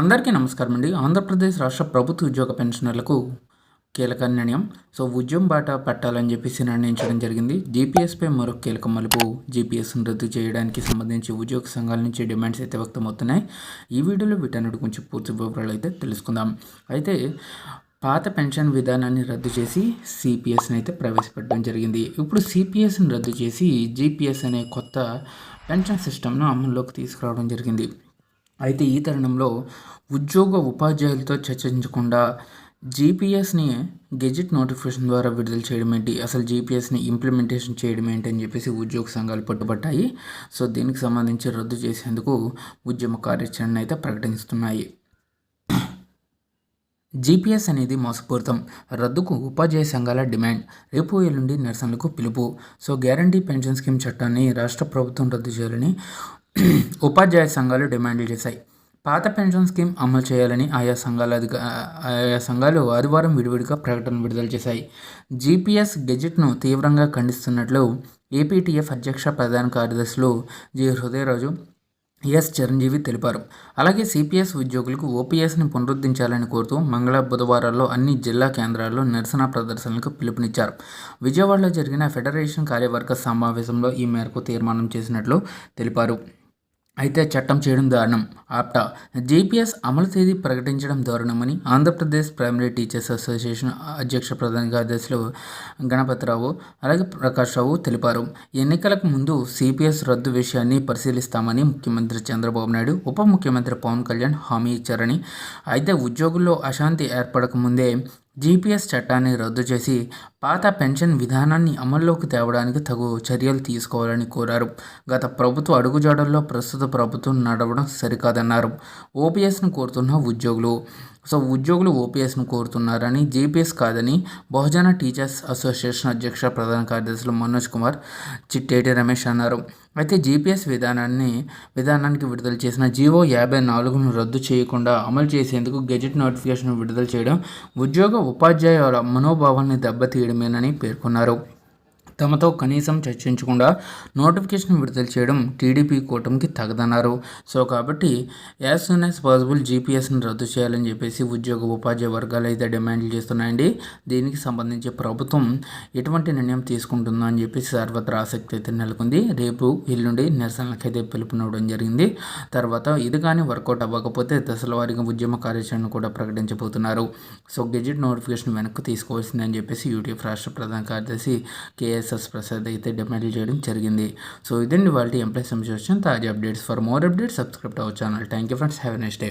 అందరికీ నమస్కారం అండి. ఆంధ్రప్రదేశ్ రాష్ట్ర ప్రభుత్వ ఉద్యోగ పెన్షనర్లకు కీలక నిర్ణయం. సో ఉద్యమం బాట పట్టాలని చెప్పేసి నిర్ణయించడం జరిగింది. జీపీఎస్పై మరొక కీలక మలుపు జీపీఎస్ను రద్దు చేయడానికి సంబంధించి ఉద్యోగ సంఘాల నుంచి డిమాండ్స్ అయితే వ్యక్తమవుతున్నాయి. ఈ వీడియోలో వీటన్నిటి గురించి పూర్తి వివరాలు అయితే తెలుసుకుందాం. అయితే పాత పెన్షన్ విధానాన్ని రద్దు చేసి సిపిఎస్ని అయితే ప్రవేశపెట్టడం జరిగింది. ఇప్పుడు సిపిఎస్ని రద్దు చేసి జీపీఎస్ అనే కొత్త పెన్షన్ సిస్టమ్ను అమల్లోకి తీసుకురావడం జరిగింది. అయితే ఈ తరుణంలో ఉద్యోగ ఉపాధ్యాయులతో చర్చించకుండా జీపీఎస్ని గెజిట్ నోటిఫికేషన్ ద్వారా విడుదల చేయడం ఏంటి? అసలు జీపీఎస్ని ఇంప్లిమెంటేషన్ చేయడం ఏంటి? అని చెప్పేసి ఉద్యోగ సంఘాలు పట్టుబట్టాయి. సో దీనికి సంబంధించి రద్దు చేసేందుకు ఉద్యమ కార్యాచరణ అయితే ప్రకటిస్తున్నాయి. జీపీఎస్ అనేది మోసపూరితం. రద్దుకు ఉపాధ్యాయ సంఘాల డిమాండ్. రేపు ఎల్లుండి నిరసనలకు పిలుపు. సో గ్యారంటీ పెన్షన్ స్కీమ్ చట్టాన్ని రాష్ట్ర ప్రభుత్వం రద్దు చేయాలని ఉపాధ్యాయ సంఘాలు డిమాండ్లు చేశాయి. పాత పెన్షన్ స్కీమ్ అమలు చేయాలని ఆయా సంఘాల అధిక ఆయా సంఘాలు ఆదివారం విడివిడిగా ప్రకటన విడుదల చేశాయి. జీపీఎస్ గెజెట్ను తీవ్రంగా ఖండిస్తున్నట్లు ఏపీటీఎఫ్ అధ్యక్ష ప్రధాన కార్యదర్శులు జి హృదయరాజు ఎస్ చిరంజీవి తెలిపారు. అలాగే సిపిఎస్ ఉద్యోగులకు ఓపీఎస్ని పునరుద్ధరించాలని కోరుతూ మంగళ బుధవారాల్లో అన్ని జిల్లా కేంద్రాల్లో నిరసన ప్రదర్శనలకు పిలుపునిచ్చారు. విజయవాడలో జరిగిన ఫెడరేషన్ కార్యవర్గ సమావేశంలో ఈ మేరకు తీర్మానం చేసినట్లు తెలిపారు. అయితే చట్టం చేయడం దారుణం. ఆప్టా. జీపీఎస్ అమలు తేదీ ప్రకటించడం దారుణమని ఆంధ్రప్రదేశ్ ప్రైమరీ టీచర్స్ అసోసియేషన్ అధ్యక్ష ప్రధాన కార్యదర్శులు గణపతిరావు అలాగే ప్రకాష్ రావు తెలిపారు. ఎన్నికలకు ముందు సిపిఎస్ రద్దు విషయాన్ని పరిశీలిస్తామని ముఖ్యమంత్రి చంద్రబాబు నాయుడు ఉప ముఖ్యమంత్రి పవన్ కళ్యాణ్ హామీ ఇచ్చారని. అయితే ఉద్యోగుల్లో అశాంతి ఏర్పడక ముందే జీపీఎస్ చట్టాన్ని రద్దు చేసి పాత పెన్షన్ విధానాన్ని అమల్లోకి తేవడానికి తగు చర్యలు తీసుకోవాలని కోరారు. గత ప్రభుత్వ అడుగుజాడల్లో ప్రస్తుత ప్రభుత్వం నడవడం సరికాదన్నారు. ఓపీఎస్ను కోరుతున్న ఉద్యోగులు సో ఉద్యోగులు ఓపీఎస్ను కోరుతున్నారని జేపీఎస్ కాదని బహుజన టీచర్స్ అసోసియేషన్ అధ్యక్ష ప్రధాన కార్యదర్శులు మనోజ్ కుమార్ చిట్టేటి రమేష్ అన్నారు. అయితే జీపీఎస్ విధానాన్ని విధానానికి విడుదల చేసిన జీవో యాభై నాలుగును రద్దు చేయకుండా అమలు చేసేందుకు గెజెట్ నోటిఫికేషన్ విడుదల చేయడం ఉద్యోగ ఉపాధ్యాయుల మనోభావాన్ని దెబ్బతీయడమేనని పేర్కొన్నారు. తమతో కనీసం చర్చించకుండా నోటిఫికేషన్ విడుదల చేయడం టీడీపీ కూటమికి తగదన్నారు. సో కాబట్టి యాజ్ సూన్ యాజ్ పాసిబుల్ జీపీఎస్ని రద్దు చేయాలని చెప్పేసి ఉద్యోగ ఉపాధ్యాయ వర్గాలు అయితే డిమాండ్లు చేస్తున్నాయండి. దీనికి సంబంధించి ప్రభుత్వం ఎటువంటి నిర్ణయం తీసుకుంటుందో అని చెప్పేసి సర్వత్రా ఆసక్తి అయితే నెలకొంది. రేపు ఎల్లుండి నిరసనలకైతే పిలుపునివ్వడం జరిగింది. తర్వాత ఇది కానీ వర్కౌట్ అవ్వకపోతే దశల వారీగా ఉద్యమ కార్యాచరణ కూడా ప్రకటించబోతున్నారు. సో గెజెట్ నోటిఫికేషన్ వెనక్కి తీసుకోవాల్సిందని చెప్పేసి యూటీఎఫ్ రాష్ట్ర ప్రధాన కార్యదర్శి కేఎస్ ఎస్ఎస్ ప్రసాద్ అయితే డిమాండ్ చేయడం జరిగింది. సో ఇదండి వాళ్ళ ఎంప్లాయ్ సంబంధించిన తాజా updates. For more updates subscribe our channel. Thank you friends. Have next day.